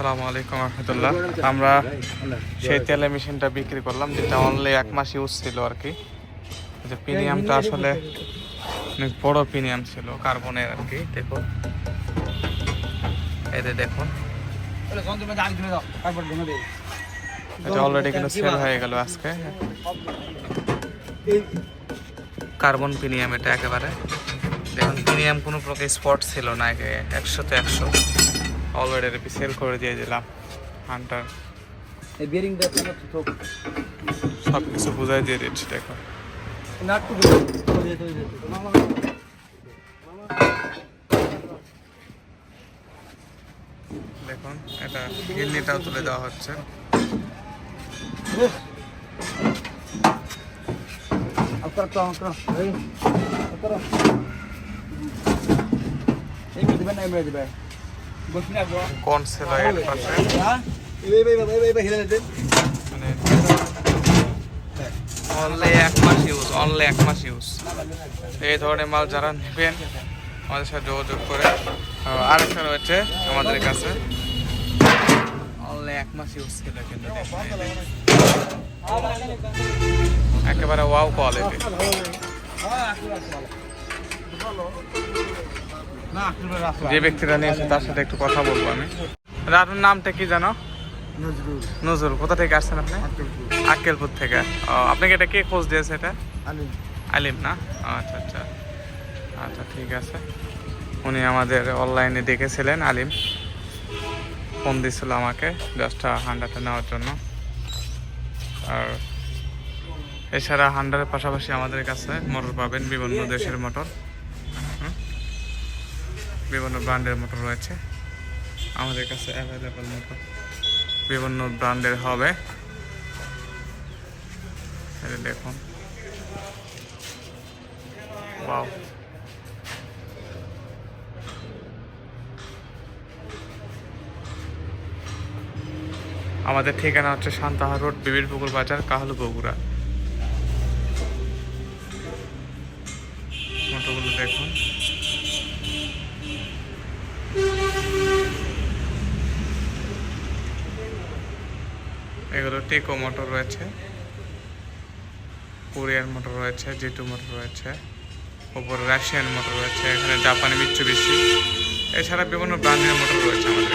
আসসালামু আলাইকুম রহমতুল্লাহ। আমরা সেই তেলে মেশিনটা বিক্রি করলাম, যেটা অনলি এক মাস ইউজ ছিল আর কি। যে প্রিমিয়ামটা আসলে অনেক বড় প্রিমিয়াম ছিল, কার্বনের আর কি দেখুন এতে দেখুন। এটা অলরেডি কিন্তু সেল হয়ে গেল আজকে। কার্বন প্রিমিয়াম এটা একেবারে। দেখুন প্রিমিয়াম কোনো প্রকার স্পট ছিল না একশোতে একশো। অলরেডি সেল করে দিয়ে দিলাম হান্টার এই বেরিংটা তোমার তো সব কিছু বুঝাই দিয়ে দিচ্ছি দেখো। বুঝে তো মামা দেখুন এটা গিল্লিটাও তুলে দেওয়া হচ্ছে। আপনার তো এই মেয়ে দিবেন না এই মেয়ে কোন সেল এর পাশে। হ্যাঁ মানে অনলি এক মাস ইউজ অনলি এক মাস ইউজ এই ধরনের মাল যারা নেবেন আমাদের সাথে যোগাযোগ করে। আরেকটা রয়েছে আমাদের কাছে। অনলি এক মাস ইউজ ছিল কিন্তু। একেবারে ওয়াও কোয়ালিটি আসলে রাস্তা যে ব্যক্তিরা নিয়েছে তার সাথে একটু কথা বলব আমি। আপনার নামটা কি জানো? নজরুল। কোথা থেকে আসছেন আপনি? আক্কেলপুর। থেকে। আপনাকে এটা কে খোঁজ দিয়েছে এটা? আলিম। না? আচ্ছা আচ্ছা। আচ্ছা ঠিক আছে। উনি আমাদের অনলাইনে দেখেছিলেন আলিম। ফোন দিয়েছিল আমাকে জাস্ট হান্ডারটা নেওয়ার জন্য। আর এছাড়া হান্ডারের পাশাপাশি আমাদের কাছে মোটর পাবেন বিভিন্ন দেশের মোটর? বিভিন্ন ব্র্যান্ডের মোটর রয়েছে। আমাদের কাছে অ্যাভেলেবল মোটর বিভিন্ন ব্র্যান্ডের হবে। দেখুন। ওয়াও আমাদের ঠিকানা হচ্ছে শান্তাহার রোড বিবির পুকুর বাজার, কাহলু বগুড়া। মোটরগুলো দেখুন। টেকো মোটর রয়েছে কোরিয়ান মোটর রয়েছে জিটু মোটর রয়েছে, ওপর রাশিয়ান মোটর রয়েছে, এখানে জাপানি মিচ্ছুবিশি এছাড়া বিভিন্ন ব্র্যান্ডের মোটর রয়েছে আমাদের